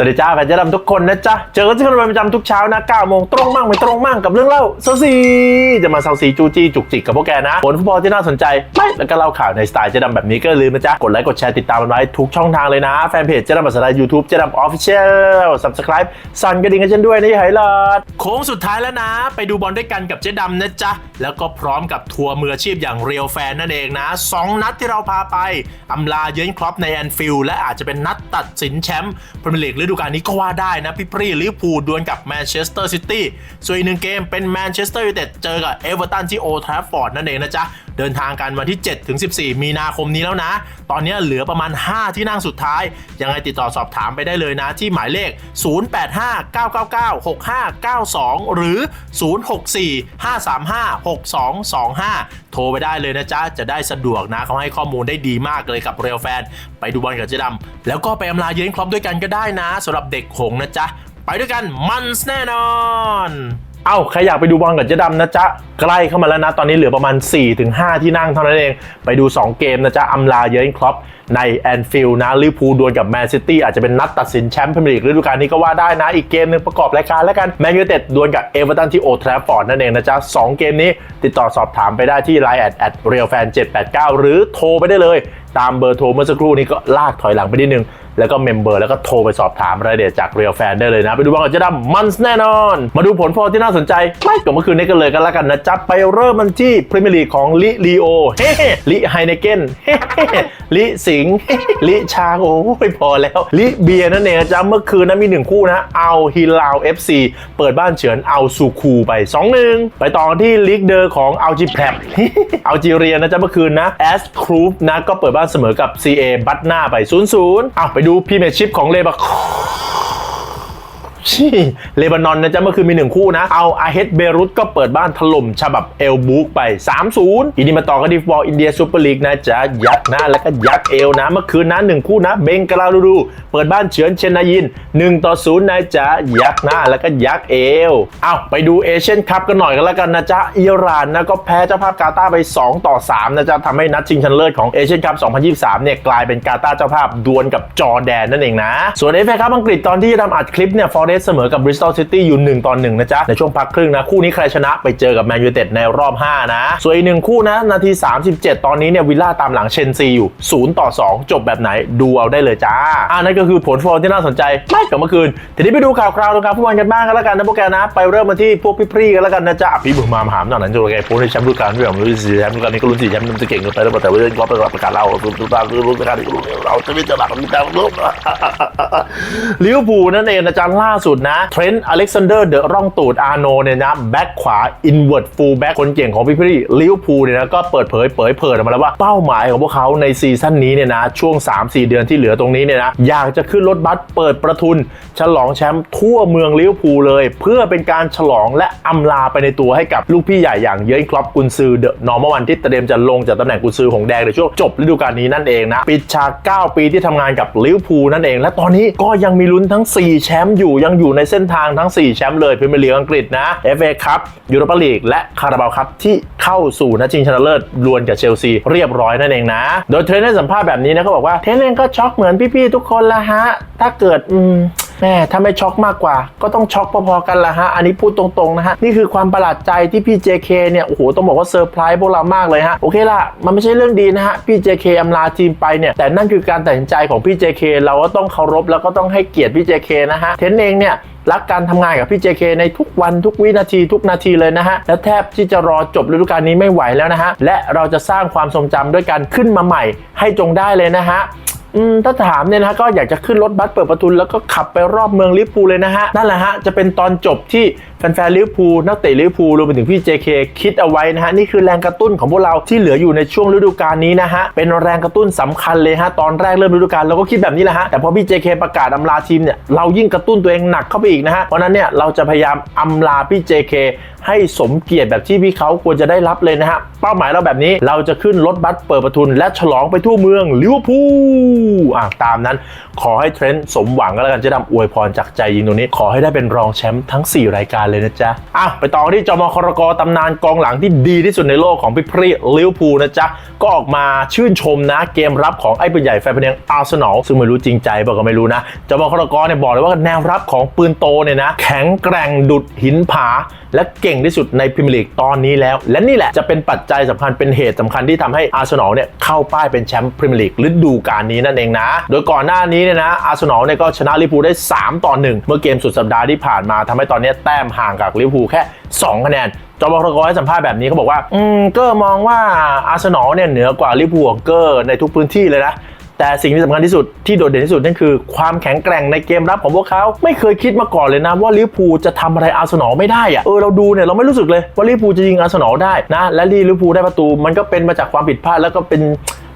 สวัสดีจ้าแฟนเจ๊ดำทุกคนนะจ๊ะ เจอกันที่เป็นประจำทุกเช้านะ9โมงตรงมั่งไม่ตรงมั่งกับเรื่องเล่าเซาซีจะมาเซาซีจูจี้จุกจิกกับพวกแกนะผลฟุตบอลที่น่าสนใจไม่แล้วก็เล่าข่าวในสไตล์เจ๊ดำแบบนี้ก็ลืมนะจ๊ะ กดไลค์กดแชร์ติดตามมันไว้ทุกช่องทางเลยนะ แฟนเพจเจ๊ดำภาษาไทยยูทูบเจ๊ดำออฟฟิเชียลสับสไครป์สั่นกระดิ่งกันฉันด้วยนะยายไหลอดโค้งสุดท้ายแล้วนะ ไปดูบอลด้วยกันกับเจ๊ดำนะจ๊ะแล้วก็พร้อมกับทัวร์มืออาชีพอย่างเรียวแฟนนั่นเองนะสองนัดที่เราพาไปอำลาเยือนครอปในแอนฟิลด์และอาจจะเป็นนัดตัดสินแชมป์พรีเมียร์ลีกฤดูกาลนี้ก็ว่าได้นะพี่ปรีลิเวอร์พูลดวลกับแมนเชสเตอร์ซิตี้ส่วนอีกหนึ่งเกมเป็นแมนเชสเตอร์ยูไนเต็ดเจอกับเอเวอร์ตันที่โอทราฟฟอร์ดนั่นเองนะจ๊ะ เดินทางกันวันที่ 7 ถึง 14 มีนาคมนี้แล้วนะ ตอนนี้เหลือประมาณ 5 ที่นั่งสุดท้าย ยังไงติดต่อสอบถามไปได้เลยนะ ที่หมายเลข 0859996592 หรือ 064-535-6225โทรไปได้เลยนะจ๊ะ จะได้สะดวกนะเขาให้ข้อมูลได้ดีมากเลยกับเรียวแฟน ไปดูบอลกับเจ๊ดำแล้วก็ไปอำลาเยือนครอปด้วยกันก็ได้นะสำหรับเด็กหงนะจ๊ะ ไปด้วยกันมันแน่นอน เอ้าใครอยากไปดูบอลกับเจ๊ดำนะจ๊ะ ใกล้เข้ามาแล้วนะ ตอนนี้เหลือประมาณ 4-5 ที่นั่งเท่านั้นเอง ไปดู 2 เกมนะจ๊ะอำลาเยอร์นครอปในแอนฟิลด์นะลิเวอร์พูลดวลกับแมนซิตี้อาจจะเป็นนัดตัดสินแชมป์พรีเมียร์ลีกฤดูกาลนี้ก็ว่าได้นะ อีกเกมหนึงประกอบรายการแล้วกันแมนยูเต็ดดวลกับเอเวอร์ตันที่โอทราฟฟอร์ดนั่นเองนะจ๊ะสองเกมนี้ติดต่อสอบถามไปได้ที่ไลน์แอดแอดเรียลแฟน789 หรือโทรไปได้เลย ตามเบอร์โทรเมื่อสักครู่นี้ก็ลากถอยหลังไปนิดนึง แล้วก็เมมเบอร์แล้วก็โทรไปสอบถามรายละเอียดจากเรียลแฟนได้เลยนะ ไปดูบอลกับเจ๊ดำมันแน่นอน มาดูผลฟอลที่น่าสนใจ ไม่ก็เมื่อคืนนี้กันเลยกันแล้วกันนะจ๊ะไปเริ่มมันที่พรีเมียร์ลีกของลิลีโอเฮ้ลิไฮเนเกนเฮ้ลิสิงลิชางโอ้ยพอแล้ว ลิเบียนั่นเองจ๊ะเมื่อคืนนั้นมีหนึ่งคู่นะเอาฮิลาว FC เปิดบ้านเฉือนเอาซูคูไป 2-1 ไปต่อที่ลีกเดอร์ของอัลจิแพรอัลจีเรียนะจ๊ะเมื่อคืนนะแอสครูปนะก็เปิดบ้านเสมอกับ CA บัตหน้าไป 0-0อ้าไปดูพรีเมียร์ชิพของเลบา ชี่เลบานอนนะจ๊ะเมื่อคืนมีหนึ่งคู่นะ เอาอาเฮดเบรุตก็เปิดบ้านถล่มฉบับเอลบุกไป 3-0อีนี้มาต่อกันที่ฟุตบอลอินเดียซูเปอร์ลีกนะจ๊ะยักษ์หน้าแล้วก็ยักษ์เอวนะ เมื่อคืนนะหนึ่งคู่นะเบงกาลาลูดูเปิดบ้านเฉือนเชนายิน1ต่อ0นะจ๊ะยักษ์หน้าแล้วก็ยักษ์เอวเอาไปดูเอเชียนคัพกันหน่อยกันแล้วกันนะจ๊ะอิหร่านนะก็แพ้เจ้าภาพกาตาร์ไป 2 ต่อ3นะจ๊ะทำให้นัดชิงชนะเลิศของเอเชียนคัพ2023เนี่ยกลายเป็นกาตาร์เจ้าภาพดวลกับจอร์แดนนั่นเองนะ ส่วนเอฟเอคัพอังกฤษตอนที่ทำอัดคลิปเนี่ยฟอร์เรสเสมอกับบริสตอลซิตี้อยู่ 1ต่อ1นะจ๊ะ ในช่วงพักครึ่งนะ คู่นี้ใครชนะไปเจอกับแมนยูเต็ดในรอบ 5 นะ ส่วนอีกหนึ่งคู่นะ นาที 37 ตอนนี้เนี่ยวิลล่าตามหลังเชนซีอยู่ 0 ต่อ 2 จบแบบไหนดูเอาได้เลยจ้าอ่านั่นก็คือผลฟอลที่น่าสนใจไม่กับเมื่อคืนทีนี้ไปดูข่าวคราวนะครับฟุตบอลกันบ้างกันแล้วกันนะพวกแกนะ ไปเริ่มมาที่พวกพี่พรีกันแล้วกันนะจ๊ะพี่บุญมมามหามหน่อยนั้นจะแกโพสในแชมป์ฤดูกาลด้วยผมรู้สี่แชมป์ฤดูกาลนี้ก็ลุ้นสี่แชมป์มันจะเก่งกินไปแล้วแต่ว่าเรื่องก็ประกาศเราสุดท้ารุ่นประกาศเราจะไม่จะหลักแต่ลิเวอร์พูลนั่นเองนะจ๊ะล่าสุดนะเทรนต์อเล็กซานเดอร์เดอะร่องตูดอาร์โนเนี่ยนะแบ็คขวาอินเว r ร์ฟูลแบ็คคนเก่งของพี่พี่ลิวพูลเนี่ยนะก็เปิดเผยเผยเผยออกมาแล้วว่าเป้าหมายของพวกเขาในซีซั่นนี้เนี่ยนะช่วง 3-4 เดือนที่เหลือตรงนี้เนี่ยนะอยากจะขึ้นรถบัสเปิดประทุน ฉลองแชมป์ทั่วเมืองลิวพูลเลย เพื่อเป็นการฉลองและอำลาไปในตัวให้กับลูกพี่ใหญ่อย่างเยอร์ครอปกุนซือเดอะนอร์มวันที่เตรียมจะลงจากตำแหน่งกุนซือของแดงในช่วงจบฤดูกาลนี้นั่นเองนะปิดฉาก 9 ปีที่ทำงานกับลิวพูลนั่นเอง และตอนนี้ก็ยังมีลุ้นทั้ง 4 แชมป์อยู่ยังอยู่ในเส้นทางทั้ง 4 แชมป์เลยพรีเมียร์ลีกอังกฤษนะ FA คัพยูโรปาลีกและคาราบาวคัพที่เข้าสู่นัดชิงชนะเลิศดวลกับเชลซีเรียบร้อยนั่นเองนะ โดยเทรนเนอร์สัมภาษณ์แบบนี้นะเขาบอกว่าเทรนเนอร์ก็ช็อกเหมือนพี่ๆทุกคนละฮะ ถ้าเกิดอืม แม่ถ้าไม่ช็อกมากกว่า ก็ต้องช็อกพอๆกันละฮะ อันนี้พูดตรงๆนะฮะ นี่คือความประหลาดใจที่พี่ JK เนี่ย โอ้โห ต้องบอกว่าเซอร์ไพรส์พวกเรามากเลยฮะ โอเคละมันไม่ใช่เรื่องดีนะฮะ พี่ JK อำลาทีมไปเนี่ย แต่นั่นคือการตัดสินใจของพี่ JK เราก็ต้องเคารพแล้วก็ต้องให้เกียรติพี่ JK นะฮะ เทนเองเนี่ยรักการทำงานกับพี่ JK ในทุกวันทุกวินาทีทุกนาทีเลยนะฮะ และแทบที่จะรอจบฤดูกาลนี้ไม่ไหวแล้วนะฮะ และเราจะสร้างความทรงจำด้วยการขึ้นมาใหม่ให้จงได้เลยนะฮะ ถ้าถามเนี่ยนะฮะก็อยากจะขึ้นรถบัสเปิดประทุนแล้วก็ขับไปรอบเมืองลิปูเลยนะฮะนั่นแหละฮะจะเป็นตอนจบที่ แฟนๆลิเวอร์พูลนักเตะลิเวอร์พูลรวมไปถึงพี่ JK คิดเอาไว้นะฮะนี่คือแรงกระตุ้นของพวกเราที่เหลืออยู่ในช่วงฤดูกาลนี้นะฮะเป็นแรงกระตุ้นสำคัญเลยฮะตอนแรกเริ่มฤดูกาลเราก็คิดแบบนี้แหละฮะแต่พอพี่ JK ประกาศอำลาทีมเนี่ยเรายิ่งกระตุ้นตัวเองหนักเข้าไปอีกนะฮะเพราะนั้นเนี่ยเราจะพยายามอำลาพี่ JK ให้สมเกียรติแบบที่พี่เขาควรจะได้รับเลยนะฮะเป้าหมายเราแบบนี้เราจะขึ้นรถบัสเปิดประทุน และฉลองไปทั่วเมืองลิเวอร์พูลอะตามนั้น ขอให้เทรนด์สมหวังก็แล้วกันจะทำอวยพรจากใจยิงตรงนี้ ขอให้ได้เป็นรองแชมป์ทั้ง 4 รายการเลยนะจ๊ะอ้าวไปต่อที่จอมครกตำนานกองหลังที่ดีที่สุดในโลกของพี่พรีลิเวอร์พูลนะจ๊ะก็ออกมาชื่นชมนะเกมรับของไอ้ปืนใหญ่แฟนเพลงอาร์เซนอลซึ่งไม่รู้จริงใจบอกก็ไม่รู้นะจอมครกเนี่ยบอกเลยว่าแนวรับของปืนโตเนี่ยนะแข็งแกร่งดุดหินผา และเก่งที่สุดในพรีเมียร์ลีกตอนนี้แล้ว และนี่แหละจะเป็นปัจจัยสำคัญเป็นเหตุสำคัญที่ทำให้อาร์เซนอลเนี่ยเข้าป้ายเป็นแชมป์พรีเมียร์ลีกฤดูกาลนี้นั่นเองนะ โดยก่อนหน้านี้เนี่ยนะอาร์เซนอลเนี่ยก็ชนะลิเวอร์พูลได้ 3 ต่อ 1 เมื่อเกมสุดสัปดาห์ที่ผ่านมาทำให้ตอนนี้แต้มหางกับลิเวอร์พูลแค่ 2 คะแนน จอมพรกให้สัมภาษณ์แบบนี้เขาบอกว่า อืมเกอร์มองว่าอาร์เซนอลเนี่ยเหนือกว่าลิเวอร์พูลเกอร์ในทุกพื้นที่เลยนะแต่สิ่งที่สำคัญที่สุดที่โดดเด่นที่สุดนั่นคือ ความแข็งแกร่งในเกมรับของพวกเขาไม่เคยคิดมาก่อนเลยนะว่าลิเวอร์พูลจะทำอะไรอาร์เซนอลไม่ได้อะเออเราดูเนี่ยเราไม่รู้สึกเลยว่าลิเวอร์พูลจะยิงอาร์เซนอลได้นะและลิเวอร์พูลได้ประตูมันก็เป็นมาจากความผิดพลาดแล้วก็เป็น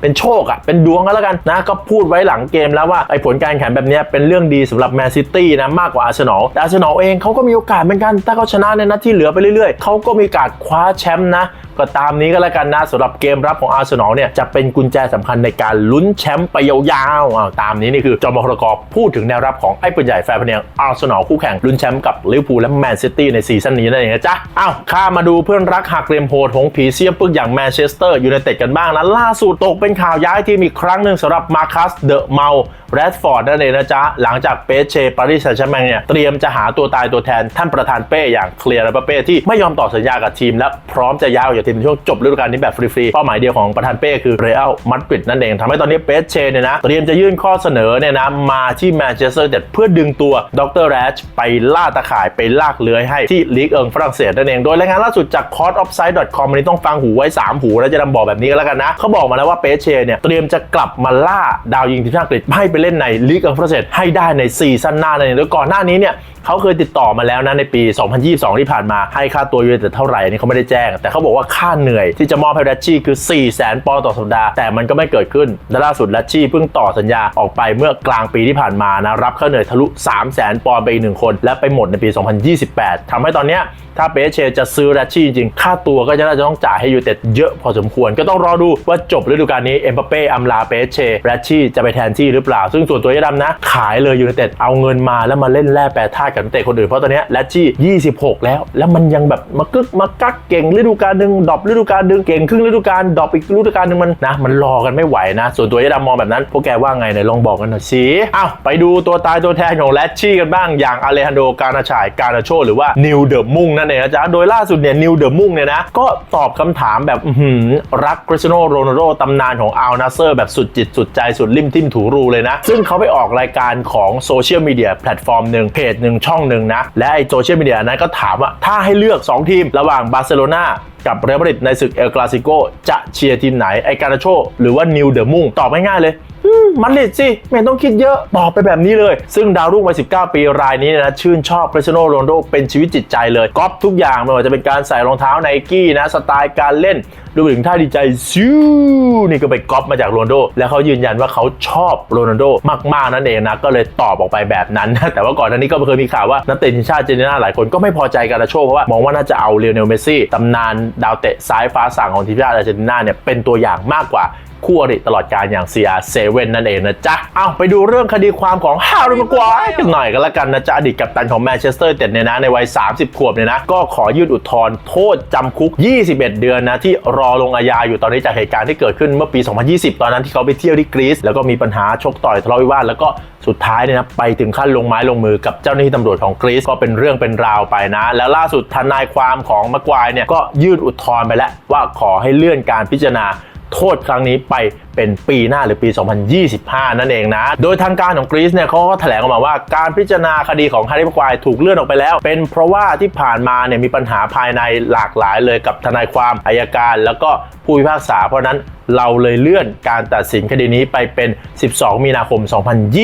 เป็นโชคอะเป็นดวงก็แล้วกันนะก็พูดไว้หลังเกมแล้วว่าไอ้ผลการแข่งแบบนี้เป็นเรื่องดีสำหรับแมนซิตี้นะมากกว่าอาร์เซนอลแต่อาร์เซนอลเองเขาก็มีโอกาสเหมือนกัน ถ้าเขาชนะในนัดที่เหลือไปเรื่อยๆ เขาก็มีโอกาสคว้าแชมป์นะ ก็ตามนี้ก็แล้วกันนะสำหรับเกมรับของอาร์เซนอลเนี่ยจะเป็นกุญแจสำคัญในการลุ้นแชมป์ไปยาวๆอ้าวตามนี้นี่คือจอมพลกรพูดถึงแนวรับของไอ้ปืนใหญ่แฟร์พเนียงอาร์เซนอลคู่แข่งลุ้นแชมป์กับลิเวอร์พูลและแมนซิตี้ในซีซั่นนี้นั่นเองนะจ๊ะอ้าวข้ามมาดูเพื่อนรักหักเรียมโหดของผีเสี้ยมปึกอย่างแมนเชสเตอร์ยูไนเต็ดกันบ้างนะล่าสุดตกเป็นข่าวย้ายทีมอีกครั้งหนึ่งสำหรับมาคัสเดอะเมา แรดฟอร์ดนั่นเองนะจ๊ะ หลังจากเปเชปารีสแซงต์แชร์แมงเนี่ย เตรียมจะหาตัวตายตัวแทนท่านประธานเป้อย่างเคลียร์และเป้ที่ไม่ยอมต่อสัญญากับทีมและพร้อมจะย้ายออกจากทีมในช่วงจบฤดูกาลนี้แบบฟรีๆ เป้าหมายเดียวของประธานเป้คือเรอัลมัดริดนั่นเองทำให้ตอนนี้เปเชเนี่ยนะเตรียมจะยื่นข้อเสนอเนี่ยนะมาที่แมนเชสเตอร์เด็ดเพื่อดึงตัวดรแรชไปล่าตะข่ายไปลากเลื้อยให้ที่ลีกเอิงฝรั่งเศสนั่นเองโดยรายงานล่าสุดจาก c o r t o f s i d e c o m วันนี้ต้องฟังหูไว้ 3 หูแล้วจะนำบอกแบบนี้ก็แล้วกันนะเขาบอกมาแล้วว่าเปเชเนี่ยเตรียมจะกลับมาล่าดาวยิงทีมชาติอังกฤษให้ไปเล่นในลีกอังเศสให้ได้ในซีซั่นหน้านั่นเองโดยก่อนหน้านี้เนี่ยเขาเคยติดต่อมาแล้วนะในปี 2022 ที่ผ่านมาให้ค่าตัวยูเนเต็ดเท่าไหร่นนี้เขาไม่ได้แจ้ง แต่เขาบอกว่าค่าเหนื่อยที่จะมอบให้แรชชี่คือ 4 0 0 0 0 0ปอนด์ต่อสัปดาห์ แต่มันก็ไม่เกิดขึ้นและล่าสุดแรชชี่เพิ่งต่อสัญญาออกไปเมื่อกลางปีที่ผ่านมานะรับค่าเหนื่อยทะลุ 3 0 0 0 0 0ปอนด์ไปอีกหนึ่งคน และไปหมดในปี 2028ทำให้ตอนเนี้ยถ้าเปเชจะซื้อแรชชี่จริงๆค่าตัวก็จะน่าจะต้องจ่ายให้ยูเต็ดเยอะพอสมควรก็ต้องรอดูว่าจบฤดูกาลนี้เอ็มบัปเป้อัมลาเปเชแรชชี่จะไปแทนที่หรือเปล่าซึ่งส่วนตัวยะดำนะ ขายเลยยูเนเต็ดเอาเงินมาแล้วมาเล่นแร่แปรธาตุกับนักเตะคนอื่นเพราะตอนเนี้ยแรชชี่26 แล้ว แล้วมันยังแบบมากึกมากักเก่งฤดูกาลหนึ่งดรอปฤดูกาลหนึ่งเก่งครึ่งฤดูกาลดรอปอีกฤดูกาลหนึ่งมันนะมันรอกันไม่ไหวนะ ส่วนตัวยะดำมองแบบนั้นพวกแกว่าไงไหนลองบอกกันหน่อยสิอ้าวไปดูตัวตายตัวแทนของแรชชี่กันบ้างอย่างอเลฮันโดการาชายการาโชหรือว่านิวเดอะมุ่งนั่นเองนะจ๊ะโดยล่าสุดเนี่ยนิวเดอะมุ่งเนี่ยนะก็ตอบคำถามแบบอื้อหือรักคริสโนโรนัลโดตำนานของอัลนาเซอร์แบบสุดจิตสุดใจสุดริมทิมถูรูเลยนะซึ่งเขาไปออกรายการของโซเชียลมีเดียแพลตฟอร์มหนึ่งเพจหนึ่งช่องหนึ่งนะ และไอโซเชียลมีเดียนั้นก็ถามว่าถ้าให้เลือก 2 ทีม ระหว่างบาร์เซโลนากับเรอัลมาดริดในศึกเอลคลาสิโกจะเชียร์ทีมไหนไอการาโชหรือว่านิวเดอะมุงตอบง่ายๆเลยมันเลดสิไม่ต้องคิดเยอะตอบไปแบบนี้เลย ซึ่งดาวรุ่งวัย 19 ปีรายนี้นะชื่นชอบคริสเตียโนโรนโดเป็นชีวิตจิตใจเลยก๊อปทุกอย่างไม่ว่าจะเป็นการใส่รองเท้าไนกี้นะสไตล์การเล่น รวมถึงท่าดีใจซิวนี่ก็ไปก๊อปมาจากโรนลโด แล้วเขายืนยันว่าเขาชอบโรนัลโดมากๆนั่นเองนะ ก็เลยตอบออกไปแบบนั้นแต่ว่าก่อนหน้านี้ก็เคยมีข่าวว่านักเตะทีมชาติเจเนน่าหลายคนก็ไม่พอใจการาโชเพราะว่ามองว่าน่าจะเอาเลโอเนลเมสซี่ตำนานดาวเตะซ้ายฟ้าสั่งของทีมชาติอาร์เจนตินาเนี่ยเป็นตัวอย่างมากกว่าคู่อริตลอดการอย่าง CR7 นั่นเองนะจ๊ะ เอาไปดูเรื่องคดีความของฮาร์รีมากวายกันหน่อยกันละกันนะจ๊ะ อดีตกัปตันของแมนเชสเตอร์เต็ดเนี่ยนะในวัย 30 ขวบเนี่ยนะ ก็ขอยื่นอุทธรณ์โทษจำคุก 21 เดือนนะ ที่รออลงอาญาอยู่ตอนนี้จากเหตุการณ์ที่เกิดขึ้นเมื่อปี 2020 ตอนนั้นที่เขาไปเที่ยวที่กรีซแล้วก็มีปัญหาชกต่อยทะเลาะวิวาทแล้วก็สุดท้ายเนี่ยนะไปถึงขั้นลงไม้ลงมือกับเจ้าหน้าที่ตำรวจของกรีซก็เป็นเรื่องเป็นราวไปนะ แล้วล่าสุดทนายความของมะกวายเนี่ยก็ยื่นอุทธรณ์ไปแล้วว่าขอให้เลื่อนการพิจารณา โทษครั้งนี้ไปเป็นปีหน้าหรือปี 2025 นั่นเองนะ โดยทางการของกรีซเนี่ยเขาก็แถลงออกมาว่าการพิจารณาคดีของฮาริบควายถูกเลื่อนออกไปแล้ว เป็นเพราะว่าที่ผ่านมาเนี่ยมีปัญหาภายในหลากหลายเลยกับทนายความอายการ แล้วก็ผู้พิพากษาเพราะนั้น เราเลยเลื่อนการตัดสินคดีนี้ไปเป็น 12 มีนาคม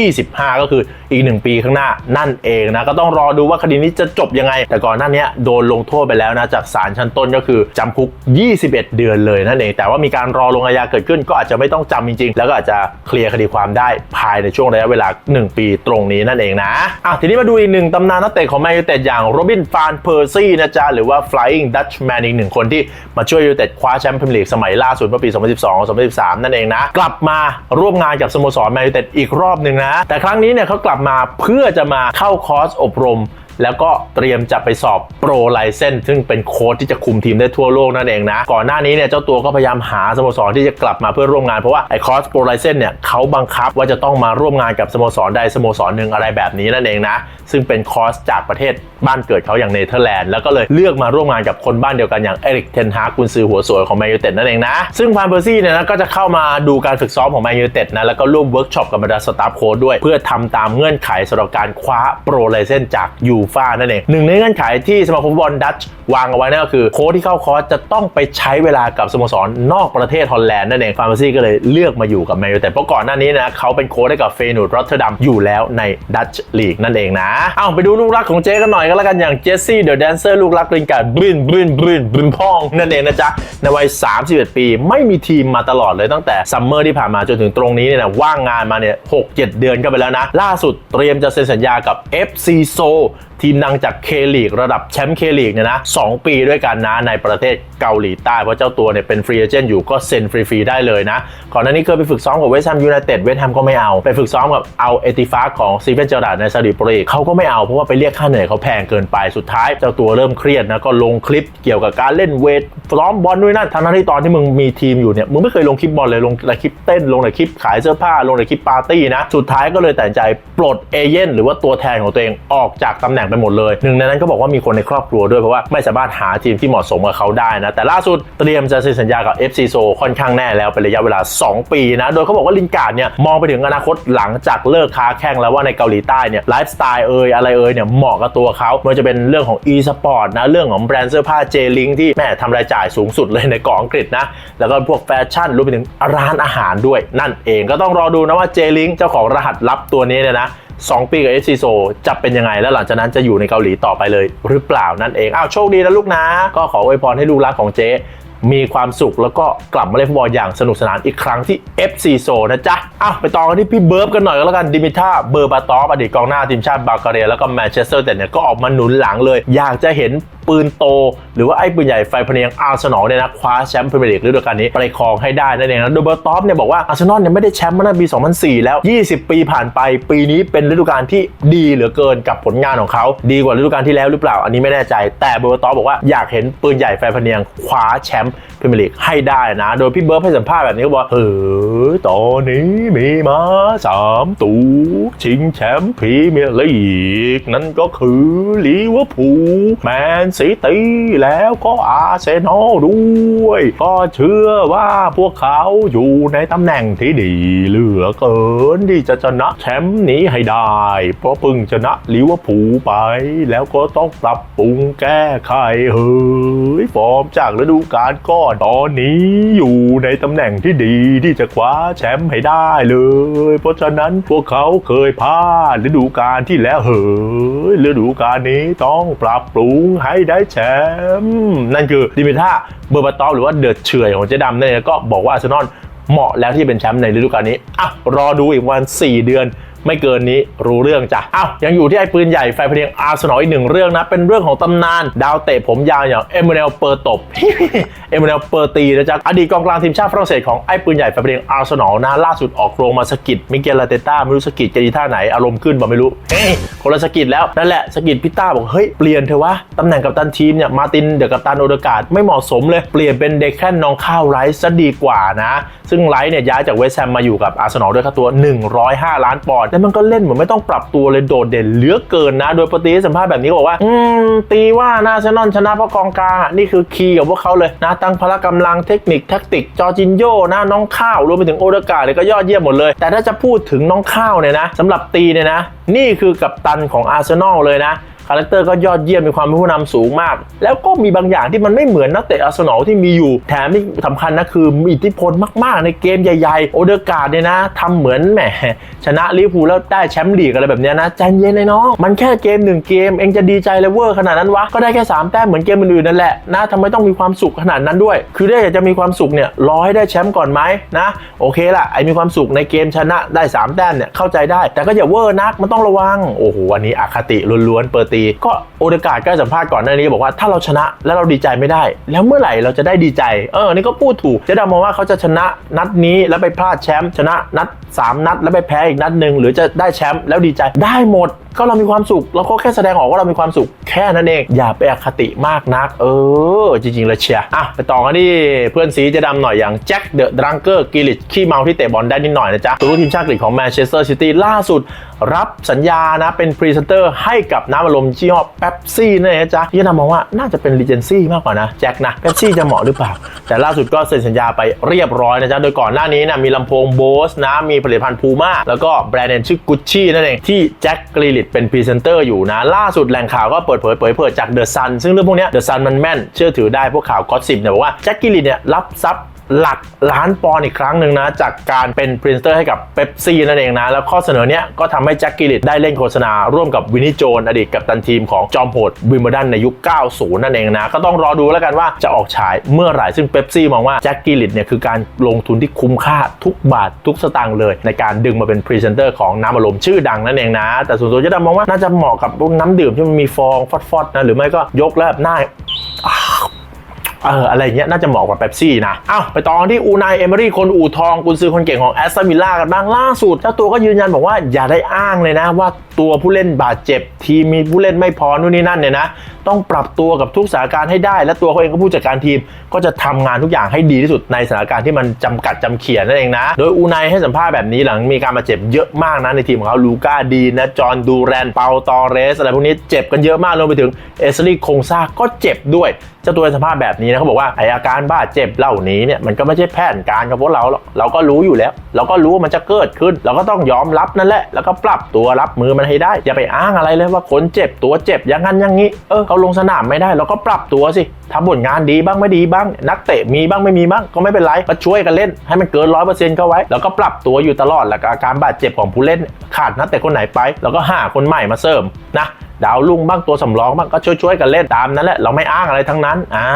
2025 ก็คืออีก 1 ปีข้างหน้านั่นเองนะ ก็ต้องรอดูว่าคดีนี้จะจบยังไง แต่ก่อนหน้านี้โดนลงโทษไปแล้วนะ จากศาลชั้นต้นก็คือจำคุก 21 เดือนเลยนั่นเอง แต่ว่ามีการรอลงอาญาเกิดขึ้นก็อาจจะไม่ต้องจำจริงๆ แล้วก็อาจจะเคลียร์คดีความได้ภายในช่วงระยะเวลา 1 ปีตรงนี้นั่นเองนะอะทีนี้มาดูอีกหนึ่งตำนานนักเตะของแมนยูเต็ดอย่างโรบินฟานเพอร์ซี่นะจ๊ะหรือว่า Flying Dutchman อีกหนึ่งคนที่มาช่วยยูเต็ดคว้าแชมป์พรีเมียร์ลีกสมัยล่าสุดเมื่อปี 2012 2013 นั่นเองนะ กลับมาร่วมงานกับสโมสรแมนยูเต็ดอีกรอบหนึ่งนะ แต่ครั้งนี้เนี่ยเขากลับมาเพื่อจะมาเข้าคอร์สอบรม แล้วก็เตรียมจะไปสอบโปรไลเซนซึ่งเป็นโค้ชที่จะคุมทีมได้ทั่วโลกนั่นเองนะ ก่อนหน้านี้เนี่ยเจ้าตัวก็พยายามหาสโมสรที่จะกลับมาเพื่อร่วมงานเพราะว่าไอ้คอร์สโปรไลเซนเนี่ยเขาบังคับว่าจะต้องมาร่วมงานกับสโมสรใดสโมสรหนึ่งอะไรแบบนี้นั่นเองนะ ซึ่งเป็นคอร์สจากประเทศบ้านเกิดเขาอย่างเนเธอร์แลนด์แล้วก็เลยเลือกมาร่วมงานกับคนบ้านเดียวกันอย่างเอริกเทนฮากุนซือหัวสวยของแมนยูเต็ดนั่นเองนะ ซึ่งฟานเบอร์ซี่เนี่ยนะก็จะเข้ามาดูการฝึกซ้อมของแมนยูเต็ดนะแล้วก็ร่วมเวิร์กช็อปกับบรรดาสตาฟโค้ชด้วย เพื่อทำตามเงื่อนไขสำหรับการคว้าโปรไลเซนจากยูฟ่านั่นเองหนึ่งในเงื่อนไขที่สมาคมฟุตบอลดัตช์วางเอาไว้นั่นก็คือโค้ชที่เข้าคอร์สจะต้องไปใช้เวลากับสโมสรนอกประเทศฮอลแลนด์นั่นเองฟานเบอร์ซี่ก็เลยเลือกมาอยู่กับแมนยูเต็ดเพราะก่อนหน้านี้นะเขาเป็นโค้ชให้กับเฟนูดรอตเทอร์ดัมอยู่แล้วในดัตช์ลีกนั่นเองนะเอาไปดูลูกรักของเจ๊กันหน่อยก็แล้วกันอย่างเจสซี่เดอะแดนเซอร์ลูกรักลิงการ์ดบรินบรินบรินบรินพองนั่นเองนะจ๊ะในวัย 31 ปี ไม่มีทีมมาตลอดเลยตั้งแต่ซัมเมอร์ที่ผ่านมาจนถึงตรงนี้เนี่ยนะว่างงานมาเนี่ย6 7เดือนก็ไปแล้วนะ ล่าสุดเตรียมจะเซ็นสัญญากับ FC s o ทีมดังจากเคลีกระดับแชมป์เคลีกเนี่ยนะสองปีด้วยกันนะในประเทศเกาหลีใต้เพราะเจ้าตัวเนี่ยเป็นฟรีเอเจนต์อยู่ก็เซ็นฟรีๆได้เลยนะก่อนหน้านี้เคยไปฝึกซ้อมกับเวสต์แฮมยูไนเต็ดเวสต์แฮมก็ไม่เอาไปฝึกซ้อมกับเอาเอติฟาของซีเวนเจอร์ดในซาอุดิโปรลีเขาก็ไม่เอาเพราะว่าไปเรียกค่าเหนื่อยเขาแพงเกินไปสุดท้ายเจ้าตัวเริ่มเครียดนะก็ลงคลิปเกี่ยวกับการเล่นเวทซ้อมบอลด้วยนั่นทั้งที่ตอนที่มึงมีทีมอยู่เนี่ยมึงไม่เคยลงคลิปบอลเลยลงแต่คลิปเต้นลงแต่คลิปขายเสื้อผ้าลงแต่คลิปปาร์ตี้นะสุดท้ายก็เลยตัดใจปลดเอเย่นหรือว่าตัวแทนของตัวเองออกจากตำแหน่งไปหมดเลย หนึ่งในนั้นก็บอกว่ามีคนในครอบครัวด้วยเพราะว่าไม่สามารถหาทีมที่เหมาะสมกับเขาได้นะ แต่ล่าสุดเตรียมจะเซ็นสัญญากับ FC s o ค่อนข้างแน่แล้วเป็นระยะเวลา 2 ปีนะ โดยเขาบอกว่าลินการ์ดเนี่ยมองไปถึงอนาคตหลังจากเลิกค้าแข่งแล้วว่าในเกาหลีใต้เนี่ยไลฟ์สไตล์เอ่ยอะไรเอ่ยเนี่ยเหมาะกับตัวเขาไม่ว่าจะเป็นเรื่องของ e-sport นะเรื่องของแบรนด์เสื้อผ้า J-Link ที่แม่ทำรายจ่ายสูงสุดเลยในเกาะอังกฤษนะแล้วก็พวกแฟชั่นรวมไปถึงร้านอาหารด้วย นั่นเองก็ต้องรอดูนะว่า J-Link เจ้าของรหัสลับตัวนี้เนี่ยนะ 2 ปีกับ FC s o จะเป็นยังไง แล้วหลังจากนั้นจะอยู่ในเกาหลีต่อไปเลยหรือเปล่านั่นเอง อ้าวโชคดีนะลูกนะ ก็ขออวยพรให้ลูกรักของเจ๊มีความสุขแล้วก็กลับมาเล่นฟุตบอลอย่างสนุกสนานอีกครั้งที่ FC โซนะจ๊ะอ้าวไปต่อกันที่พี่เบิร์บกันหน่อยก็แล้วกันดิมิท่าเบอร์บาตอฟอดีตกองหน้าทีมชาติบาลการีแล้วก็แมนเชสเตอร์แต่เนี่ยก็ออกมาหนุนหลังเลย อยากจะเห็น ปืนโต หรือว่าไอ้ปืนใหญ่ไฟพเนียงอาร์เซนอลเนี่ยนะคว้าแชมป์พรีเมียร์ลีกฤดูกาลนี้ไปครองให้ได้นั่นเองนะโดยเบอร์ตอฟเนี่ยบอกว่าอาร์เซนอลเนี่ยไม่ได้แชมป์มาตั้งปี 2004 แล้ว 20 ปีผ่านไปปีนี้เป็นฤดูกาลที่ดีเหลือเกินกับผลงานของเขา ดีกว่าฤดูกาลที่แล้วหรือเปล่าอันนี้ไม่แน่ใจ แต่เบอร์ตอฟบอกว่าอยากเห็นปืนใหญ่ไฟพเนียงคว้าแชมป์พรีเมียร์ลีกให้ได้นะ โดยพี่เบิร์ดให้สัมภาษณ์แบบนี้ก็บอกเฮ้ยตอนนี้มีมาสามตัวชิงแชมป์พรีเมียร์ลีก นั่นก็คือลิเวอร์พูลแมนซิตี้แล้วก็อาร์เซนอลด้วย ก็เชื่อว่าพวกเขาอยู่ในตำแหน่งที่ดีเหลือเกินที่จะชนะแชมป์นี้ให้ได้ เพราะพิ่งชนะลิเวอร์พูลไป แล้วก็ต้องปรับปรุงแก้ไขเฮ้ยฟอร์มจากฤดูกาลก่อนตอนนี้อยู่ในตำแหน่งที่ดีที่จะคว้าแชมป์ให้ได้เลย เพราะฉะนั้นพวกเขาเคยพลาดฤดูกาลที่แล้วเฮ้ยฤดูกาลนี้ต้องปรับปรุงให้ได้แชมป์นั่นคือดิมิท่าเบอร์บาตอฟหรือว่าเดือดเฉอยของเจ๊ดำเนี่ยก็บอกว่าอาร์เซนอลเหมาะแล้วที่เป็นแชมป์ในฤดูกาลนี้อะรอดูอีกวัน 4 เดือน ไม่เกินนี้รู้เรื่องจ้ะอ้าวยังอยู่ที่ไอ้ปืนใหญ่ไฟพเนียงอาร์เซนอลอีกหนึ่งเรื่องนะ เป็นเรื่องของตำนาน ดาวเตะผมยาวอย่างเอเมเนลเปอร์ตบเอเมเนลเปอร์ตีนะจ๊ะอดีตกองกลางทีมชาติฝรั่งเศสของไอ้ปืนใหญ่ไฟพเนียงอาร์เซนอลนะล่าสุดออกโรงมาสกิดมิเกลลาเตต้าไม่รู้สกิดกันอีท่าไหนอารมณ์ขึ้นบอกไม่รู้เฮ้ยคนละสกิดแล้วนั่นแหละสกิดพิต้าบอกเฮ้ยเปลี่ยนเถอะวะตำแหน่งกัปตันทีมเนี่ยมาตินเดอะกัปตันโอเดกาดไม่เหมาะสมเลยเปลี่ยนเป็นเดคแคนนองข้าวไรซ์ซะดีกว่านะ ซึ่งไรซ์เนี่ยย้ายจากเวสต์แฮมมาอยู่กับอาร์เซนอลด้วยค่าตัว 105 ล้านปอนดแล้วมันก็เล่นเหมือนไม่ต้องปรับตัวเลยโดดเด่นเหลือเกินนะ โดยปฏิสัมภาษณ์แบบนี้ก็บอกว่า อืม ตีว่านาเซนอนชนะเพราะกองกลางนี่คือคีย์ของพวกเขาเลยนะตั้งพละกำลังเทคนิคแท็กติกจอจินโยนะน้องข้าวรวมไปถึงโอเดกาเลยก็ยอดเยี่ยมหมดเลย แต่ถ้าจะพูดถึงน้องข้าวเนี่ยนะสำหรับตีเนี่ยนะ นี่คือกัปตันของอาร์เซนอลเลยนะ คาแรคเตอร์ก็ยอดเยี่ยมมีความเป็นผู้นำสูงมาก แล้วก็มีบางอย่างที่มันไม่เหมือนนักเตะอาร์เซนอลที่มีอยู่ แถมที่สำคัญนะคือมีอิทธิพลมากๆ ในเกมใหญ่ๆ โอเดอร์การ์ดเนี่ยนะทำเหมือนแหมชนะลิเวอร์พูลแล้วได้แชมป์ลีกอะไรแบบเนี้ยนะใจเย็นเลยน้อง มันแค่เกมหนึ่งเกม เองจะดีใจเลยเวอร์ขนาดนั้นวะ ก็ได้แค่3แต้มเหมือนเกมอื่นๆนั่นแหละนะทำไมต้องมีความสุขขนาดนั้นด้วย คือได้อยากจะมีความสุขเนี่ยรอให้ได้แชมป์ก่อนไหมนะโอเคล่ะไอมีความสุขในเกมชนะได้สามแต้มเนี่ยเข้าใจได้ แต่ก็อย่าเวอร์นักมันต้องระวังโอ้โหอันนี้อคติล้วนๆเปิดตีก็โอเดกาดก็ให้สัมภาษณ์ก่อนหน้านี้บอกว่าถ้าเราชนะแล้วเราดีใจไม่ได้ แล้วเมื่อไหร่เราจะได้ดีใจ เออนี่ก็พูดถูกเจ๊ดำมองว่าเขาจะชนะนัดนี้แล้วไปพลาดแชมป์ชนะนัด 3 นัดแล้วไปแพ้อีกนัดหนึ่งหรือจะได้แชมป์แล้วดีใจได้หมดก็เรามีความสุขเราก็แค่แสดงออกว่าเรามีความสุขแค่นั้นเองอย่าไปอคติมากนัก เออ จริงๆเลยเชียร์อะไปต่อกันที่เพื่อนสีจะดำหน่อยอย่างแจ็คเดอะดรังเกอร์กิลิชขี้เมาที่เตะบอลได้นิดหน่อยนะจ๊ะตัวทีมชาติอังกฤษของแมนเชสเตอร์ซิตี้ล่าสุด รับสัญญานะเป็นพรีเซนเตอร์ให้กับน้ำอัดลมยี่ห้อเป๊ปซี่นั่นเองนะจ๊ะที่จะมองว่าน่าจะเป็นรีเจนซี่มากกว่านะแจ็คนะเป๊ปซี่จะเหมาะหรือเปล่า แต่ล่าสุดก็เซ็นสัญญาไปเรียบร้อยนะจ๊ะโดยก่อนหน้านี้นะมีลำโพงโบสนะมีผลิตภัณฑ์พูม่าแล้วก็แบรนด์ชื่อกุชชี่นั่นเองที่แจ็คกรีลิตเป็นพรีเซนเตอร์อยู่นะ ล่าสุดแหล่งข่าวก็เปิดเผยเผยเผยจากเดอะซันซึ่งเรื่องพวกนี้เดอะซันมันแม่นเชื่อถือได้พวกข่าวก็สิบเนี่ยบอกว่าแจ็คกิลลิตเนี่ยรับทรัพย์ หลักล้านปอนด์อีกครั้งหนึ่งนะ จากการเป็นพรีเซนเตอร์ให้กับเ e ปซี่นั่นเองนะ แล้วข้อเสนอเนี้ยก็ทำให้แจ็คกิลิตได้เล่นโฆษณา ร่วมกับวินนี่โจน อดีตกัปตันทีมของจอมโหดวิมเบลดันในยุค 90 นั่นเองนะ ก็ต้องรอดูแล้วกันว่าจะออกฉายเมื่อไหร่ซึ่งเ e ปซี่มองว่าแจ็คกิลิตเนี่ยคือการลงทุนที่คุ้มค่าทุกบาททุกสตางค์เลย ในการดึงมาเป็นพรีเซนเตอร์ของน้ำอัดลมชื่อดังนั่นเองนะ แต่ส่วนตัวจะดมองว่าน่าจะเหมาะกับน้ำดื่มที่มันมีฟองฟอดๆนะหรือไม่ก็ยกแล้วแบบหน้า เอออะไรเงี้ยน่าจะเหมาะกับเป๊ปซี่นะเอ้าไปต่อกันที่อูนายเอเมอรี่คนอู่ทองกุนซือคนเก่งของแอสตันวิลล่ากันบ้างล่าสุดเจ้าตัวก็ยืนยันบอกว่าอย่าได้อ้างเลยนะว่าตัวผู้เล่นบาดเจ็บ ทีมมีผู้เล่นไม่พอนู่นนี่นั่นเนี่ยนะต้องปรับตัวกับทุกสถานการณ์ให้ได้ และตัวเขาเองก็ผู้จัดการทีม ก็จะทำงานทุกอย่างให้ดีที่สุดในสถานการณ์ที่มันจำกัดจำเขียนนั่นเองนะ โดยอูไนให้สัมภาษณ์แบบนี้หลังมีการมาเจ็บเยอะมากนะในทีมของเขาลูก้าดีนะจอห์นดูแรนเปาตอเรสอะไรพวกนี้เจ็บกันเยอะมากรวมไปถึงเอสลีคงซาก็เจ็บด้วยเจ้าตัวให้สัมภาษณ์แบบนี้นะเขาบอกว่าไออาการบาดเจ็บเหล่านี้เนี่ยมันก็ไม่ใช่แผนการของพวกเราหรอกเราก็รู้อยู่แล้ว เราก็รู้ว่ามันจะเกิดขึ้น เราก็ต้องยอมรับนั่นแหละ แล้วก็ปรับตัวรับมือมันให้ได้ อย่าไปอ้างอะไรเลยว่าคนเจ็บตัวเจ็บอย่างนั้นอย่างนี้เออเขาลงสนามไม่ได้ เราก็ปรับตัวสิทำผลงานดีบ้างไม่ดีบ้าง นักเตะมีบ้างไม่มีบ้างก็ไม่เป็นไรก็ช่วยกันเล่น ให้มันเกินร้อยเปอร์เซ็นต์เข้าไว้ แล้วก็ปรับตัวอยู่ตลอดแล้วก็อาการบาดเจ็บของผู้เล่นขาดนักเตะคนไหนไป แล้วก็หาคนใหม่มาเสริมนะ ดาวลุ่งบ้างตัวสำรองบ้างก็ช่วยๆกันเล่นตามนั้นแหละเราไม่อ้างอะไรทั้งนั้นอ่า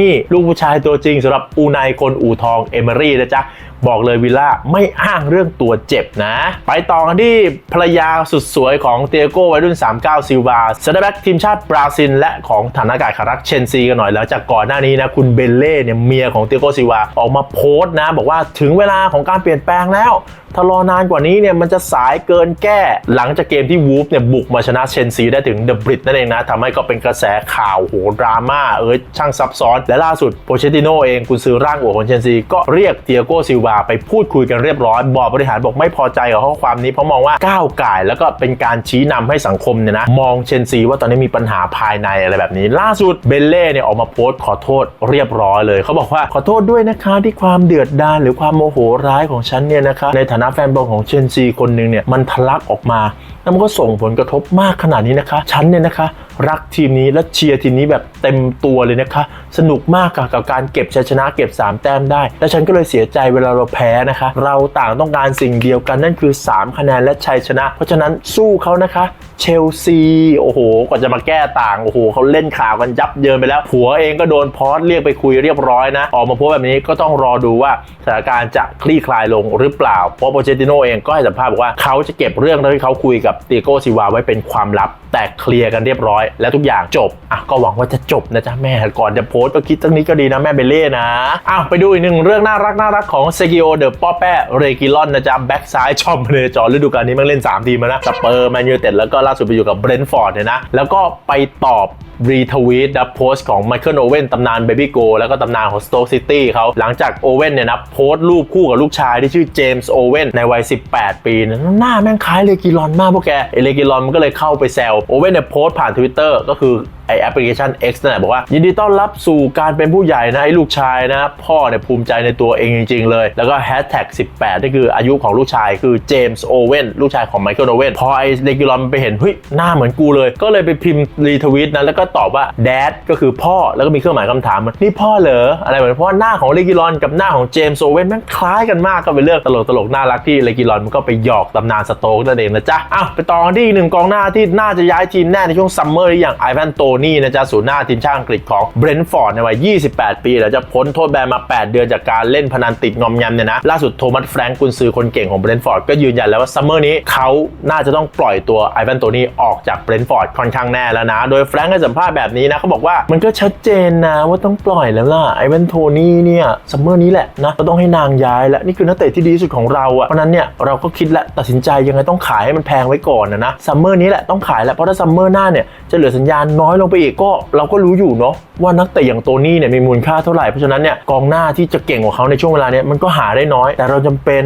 นี่ลูกผู้ชายตัวจริงสำหรับอูไนคนอูทองเอเมอรี่นะจ๊ะบอกเลยวิลล่าไม่อ้างเรื่องตัวเจ็บนะ ไปต่อกันที่ภรรยาสุดสวยของเตียโก้วัยรุ่น 39 ซิลวาเซนเตอร์แบ็กทีมชาติบราซิล และของฐานอากาศขารักเชนซีกันหน่อยแล้วจากก่อนหน้านี้นะคุณเบลเล่เนี่ยเมียของเตียโก้ซิลวาออกมาโพสต์นะ บอกว่าถึงเวลาของการเปลี่ยนแปลงแล้วถ้ารอนานกว่านี้เนี่ยมันจะสายเกินแก้ หลังจากเกมที่วูฟเนี่ยบุกมาชนะเชนซีได้ถึงเดอะบริดนั่นเองนะทำให้ก็เป็นกระแสข่าวโหดราม่าเอ้ยช่างซับซ้อน และล่าสุดโปเชติโนเองกุนซือร่างหัวของเชนซีก็เรียกเตียโก้ซิลวาไปพูดคุยกันเรียบร้อยบอร์ดบริหารบอกไม่พอใจกับข้อความนี้เพราะมองว่าก้าวไก่แล้วก็เป็นการชี้นำให้สังคมเนี่ยนะมองเชนซีว่าตอนนี้มีปัญหาภายในอะไรแบบนี้ ล่าสุดเบลเล่เนี่ยออกมาโพสต์ขอโทษเรียบร้อยเลยเขาบอกว่าขอโทษด้วยนะคะที่ความเดือดดาลหรือความโมโหร้ายของฉันเนี่ยนะคะในฐานะแฟนบอลของเชนซีคนหนึ่งเนี่ยมันทะลักออกมาแล้วมันก็ส่งผลกระทบมากขนาดนี้นะคะฉันเนี่ยนะคะรักทีมนี้และเชียร์ทีมนี้แบบเต็มตัวเลยนะคะ สนุกมากกับการเก็บชัยชนะเก็บ 3 แต้มได้ และฉันก็เลยเสียใจเวลาเราแพ้นะคะ เราต่างต้องการสิ่งเดียวกันนั่นคือ 3 คะแนนและชัยชนะ เพราะฉะนั้นสู้เขานะคะ เชลซีโอ้โหกว่าจะมาแก้ต่างโอ้โหเขาเล่นข่าวกันยับเยินไปแล้วผัวเองก็โดนพอสเรียกไปคุยเรียบร้อยนะ ออกมาโพสแบบนี้ก็ต้องรอดูว่าสถานการณ์จะคลี่คลายลงหรือเปล่า เพราะโปเชติโนเองก็ให้สัมภาษณ์บอกว่าเขาจะเก็บเรื่องที่เขาคุยกับเตียโกซิวาไว้เป็นความลับ แต่เคลียร์กันเรียบร้อย และทุกอย่างจบอะก็หวังว่าจะจบนะจ๊ะแม่ก่อนจะโพสต์ก็คิดตั้งนี้ก็ดีนะแม่เบลเล่นะอ้าวไปดูอีกหนึ่งเรื่องน่ารักน่ารักของเซกิโอเดอะป้อแป้เรกิลอนนะจ๊ะแบ็กซ้ายชอมเลยจอฤดูกาลนี้มันเล่น 3 ทีมนะสเปอร์แมนยูเต็ดแล้วก็ล่าสุดไปอยู่กับเบรนท์ฟอร์ดเนี่ยนะ แล้วก็ไปตอบรีทวีตนะโพสต์ของไมเคิลโอเว่นตำนานเบบี้โกแล้วก็ตำนานของสโตกซิตี้เขาหลังจากโอเว่นเนี่ยนะโพสต์รูปคู่กับลูกชายที่ชื่อเจมส์โอเว่นในวัย 18 ปีนะหน้าแม่งคล้ายเลกิลอนมากพวกแกไอเลกิลอนมันก็เลยเข้าไปแซวโอเว่นเนี่ยโพสต์ผ่านทวิตเตอร์ก็คือ ไอแอปพลิเคชัน X นั่นแหละบอกว่า ยินดีต้อนรับสู่การเป็นผู้ใหญ่นะไอ้ลูกชายนะ พ่อเนี่ยภูมิใจในตัวเองจริง ๆ เลย แล้วก็แฮชแท็ก18นี่คืออายุของลูกชายคือเจมส์โอเว่นลูกชายของไมเคิลโอเว่นพอไอเลกิลอนไปเห็นเฮ้ยหน้าเหมือนกูเลย ก็เลยไปพิมพ์รีทวีตนะแล้วก็ตอบว่า dad ก็คือพ่อแล้วก็มีเครื่องหมายคำถามมันนี่พ่อเหรออะไรแบบนี้เพราะว่าหน้าของเลกิลอนกับหน้าของเจมส์โอเว่นแม่งคล้ายกันมากก็เป็นเรื่องตลกตลกน่ารักที่เลกิลอนมันก็ไปหยอกตำนานสโต๊กนั่นเองนะจ๊ะอ้าวไปต่อที่หนึ่งกองหน้าที่น่าจะย้ายทีมแน่ในช่วงซัมเมอร์อย่างไอแวนโตนี่นะจ๊ะศูนย์หน้าทีมชาติอังกฤษของเบรนท์ฟอร์ดในวัย 28 ปีหลังจากพ้นโทษแบนมา 8 เดือนจากการเล่นพนันติดงอมแงมเนี่ยนะล่าสุดโทมัสแฟรงก์กุนซือคนเก่งของเบรนท์ฟอร์ดก็ยืนยันแล้วว่าซัมเมอร์นี้เขาน่าจะต้องปล่อยตัวไอแวนโตนี่ออกจากเบรนท์ฟอร์ดค่อนข้างแน่แล้วนะ โดยแฟรงก์ให้สัมภาษณ์แบบนี้นะเขาบอกว่ามันก็ชัดเจนนะว่าต้องปล่อยแล้วล่ะไอแวนโทนี่เนี่ยซัมเมอร์นี้แหละนะก็ต้องให้นางย้ายแล้วนี่คือนักเตะที่ดีสุดของเราอะเพราะฉะนั้นเนี่ยเราก็คิดและตัดสินใจยังไงต้องขายให้มันแพงไว้ก่อนนะนะซัมเมอร์นี้แหละต้องขายแล้วเพราะถ้าซัมเมอร์หน้าเนี่ยจะเหลือสัญญาณน้อยลงไปอีกก็เราก็รู้อยู่เนาะว่านักเตะอย่างโตนี่เนี่ยมีมูลค่าเท่าไหร่เพราะฉะนั้นเนี่ยกองหน้าที่จะเก่งกว่าเขาในช่วงเวลาเนี้ยมันก็หาได้น้อย แต่เราจำเป็น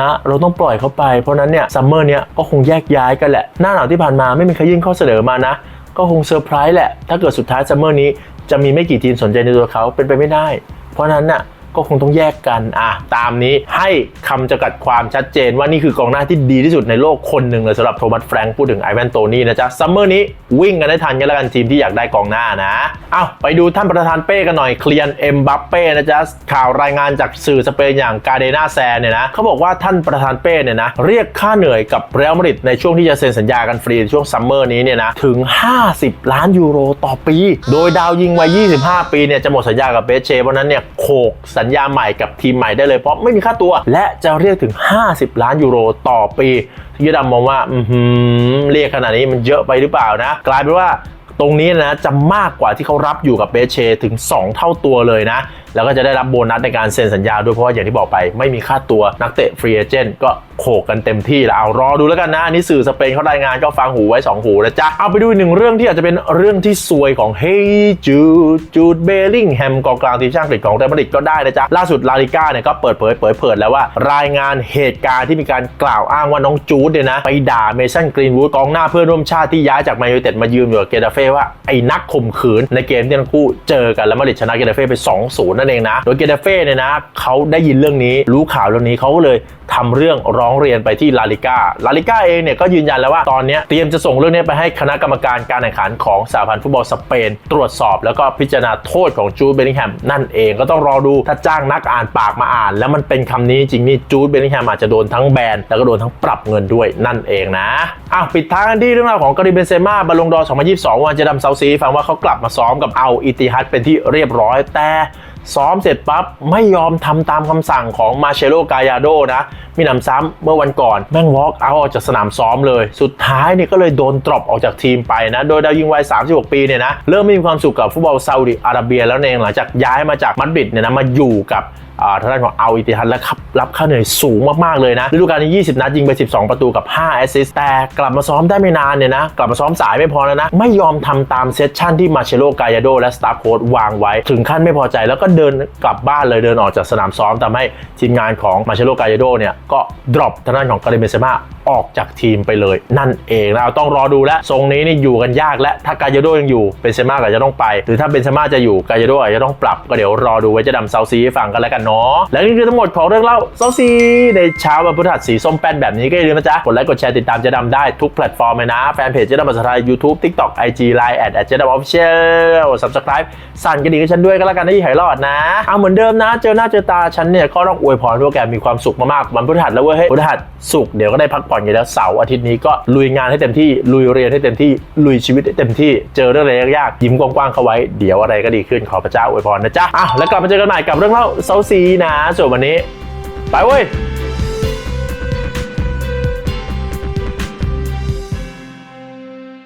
นะเราต้องปล่อยเขาไปเพราะนั้นเนี่ยซัมเมอร์เนี้ยก็คงแยกย้ายกันแหละ หน้าหนาวที่ผ่านมาไม่มีใครยื่นข้อเสนอมานะ ก็คงเซอร์ไพรส์แหละ ถ้าเกิดสุดท้ายซัมเมอร์นี้จะมีไม่กี่ทีมสนใจในตัวเขาเป็นไปไม่ได้ เพราะฉะนั้นน่ะ ก็คงต้องแยกกันอะตามนี้ให้คำจำกัดความชัดเจนว่านี่คือกองหน้าที่ดีที่สุดในโลกคนหนึ่งเลยสำหรับโทมัสแฟรงค์พูดถึงไอแวนโตนี่นะจ๊ะซัมเมอร์นี้วิ่งกันได้ทันกันแล้วกันทีมที่อยากได้กองหน้านะเอาไปดูท่านประธานเป้กันหน่อยเคลียนเอ็มบัปเป้นะจ๊ะข่าวรายงานจากสื่อสเปนอย่างกาเดนาแซนเนี่ยนะเขาบอกว่าท่านประธานเป้เนี่ยนะเรียกค่าเหนื่อยกับเรอัลมาดริดในช่วงที่จะเซ็นสัญญากันฟรีในช่วงซัมเมอร์นี้เนี่ยนะถึง 50 ล้านยูโรต่อปี โดยดาวยิงวัย 25 ปีเนี่ยจะหมดสัญญากับเบสเชเพราะฉะนั้นเนี่ยโขกสัญญาใหม่กับทีมใหม่ได้เลยเพราะไม่มีค่าตัว และจะเรียกถึง 50 ล้านยูโรต่อปีที่ยดามองว่าอืเรียกขนาดนี้มันเยอะไปหรือเปล่านะ กลายเป็นว่าตรงนี้นะจะมากกว่าที่เขารับอยู่กับเบเชถึง 2 เท่าตัวเลยนะ แล้วก็จะได้รับโบนัสในการเซ็นสัญญาด้วยเพราะว่าอย่างที่บอกไป ไม่มีค่าตัวนักเตะฟรีเอเจนต์ก็โขกกันเต็มที่แล้วเอารอดูแล้วกันนะอันนี้สื่อสเปนเขารายงานก็ฟังหูไว้ 2 หูนะจ๊ะ เอาไปดูหนึ่งเรื่องที่อาจจะเป็นเรื่องที่ซวยของเฮยจูจูดเบลลิงแฮมกองกลางทีมชาติอังกฤษของเรอัลมาดริดก็ได้นะจ๊ะ ล่าสุดลาลิก้าเนี่ยก็เปิดเผยเผยเผยแล้วว่ารายงานเหตุการณ์ที่มีการกล่าวอ้างว่าน้องจูดเนี่ยนะไปด่าเมสันกรีนวูดกองหน้าเพื่อนร่วมชาติที่ย้ายจากแมนยูเต็ดมายืมอยู่กับเกตาเฟ่ว่าไอ้นักข่มขืนในเกมที่ทั้งคู่เจอกันแล้วมาดริดชนะเกตาเฟ่ไป2-0นั่นเองนะโดยเกตาเฟ่เนี่ยนะเขาได้ยินเรื่องนี้รู้ข่าวเรื่องนี้เขาก็เลยทำเรื่องร้องเรียนไปที่ลาลิก้าลาลิก้าเองเนี่ยก็ยืนยันแล้วว่าตอนนี้เตรียมจะส่งเรื่องนี้ไปให้คณะกรรมการการแข่งขันของสหพันธ์ฟุตบอลสเปน ตรวจสอบแล้วก็พิจารณาโทษของจูดเบลลิงแฮมนั่นเองก็ต้องรอดูถ้าจ้างนักอ่านปากมาอ่าน แล้วมันเป็นคำนี้จริงนี่จูดเบลลิงแฮมอาจจะโดนทั้งแบนแล้วก็โดนทั้งปรับเงินด้วยนั่นเองนะอ้าวปิดท้ายกันที่เรื่องราวของการิเบนเซม่าบอลลงดอ2022 วันจะดำเซาซีฟังว่าเขากลับมาซ้อมกับเอาอิติฮัดเป็นที่เรียบร้อยแต่ ซ้อมเสร็จปั๊บไม่ยอมทำตามคำสั่งของมาเชโลกายาโดนะมีหนำซ้ำเมื่อวันก่อนแม่งวอล์กเอาออกจากสนามซ้อมเลย สุดท้ายเนี่ยก็เลยโดนดรอปออกจากทีมไปนะ โดยดาวยิงวัย 36 ปีเนี่ยนะเริ่มไม่มีความสุขกับฟุตบอลซาอุดิอาระเบียแล้วเองหลังจากย้ายมาจากมัดริดเนี่ยนะมาอยู่กับ ทางด้านของเอาอิติฮัดและครับรับค่าเหนื่อยสูงมากๆเลยนะฤดูกาลนี้ 20 นัดยิงไป 12 ประตูกับ 5 แอสซิสต์แต่กลับมาซ้อมได้ไม่นานเนี่ยนะ กลับมาซ้อมสายไม่พอแล้วนะ ไม่ยอมทำตามเซสชั่นที่มาเชโลกายาโดและสตาร์โค้ดวางไว้ ถึงขั้นไม่พอใจแล้วก็เดินกลับบ้านเลยเดินออกจากสนามซ้อมทำให้ทีมงานของมาเชโลกายาโดเนี่ยก็ดรอปทางด้านของการิเบเซม่าออกจากทีมไปเลย นั่นเองนะเราต้องรอดูและทรงนี้นี่อยู่กันยากและถ้ากายาโดยังอยู่เบนเซม่าก็จะต้องไป หรือถ้าเบนเซม่าจะอยู่กายาโดอาจจะต้องปรับก็เดี๋ยวรอดูไว้จะดำเซาซีให้ฟังกันแล้วกันเนาะและนี่คือทั้งหมดของเรื่องเล่าเซาซีในเช้าวันพฤหัสสีส้มแป้นแบบนี้ก็อย่าลืมนะจ๊ะกดไลค์กดแชร์ติดตามเจะดำได้ทุกแพลตฟอร์มเลยนะ แฟนเพจเจะดำภาษาไทย YouTube TikTok IG Line แอดแอดเจะดำออฟเชียล Subscribe สั่นกระดิ่งให้ฉันด้วยก็แล้วกันนะยี่หายรอดนะเอาเหมือนเดิมนะ เจอหน้าเจอตาฉันเนี่ยก็ต้องอวยพรให้พวกแกมีความสุขมากๆวันพฤหัสแล้วเว้ยเฮ้ยพฤหัสสุกร์เดี๋ยวก็ได้พักผ่อนกันแล้วเสาร์อาทิตย์นี้ก็ลุยงานให้เต็มที่ลุยเรียนให้เต็มที่ลุยชีวิตให้เต็มที่เจอเรื่องอะไรยากๆยิ้มกว้างๆเข้าไว้เดี๋ยวอะไรก็ดีขึ้นขอพระเจ้าอวยพรนะจ๊ะอะแล้วกลับมาเจอกันใหม่กับเรื่องเล่าเซาซซีนะส่วนวันนี้ ไปเว้ย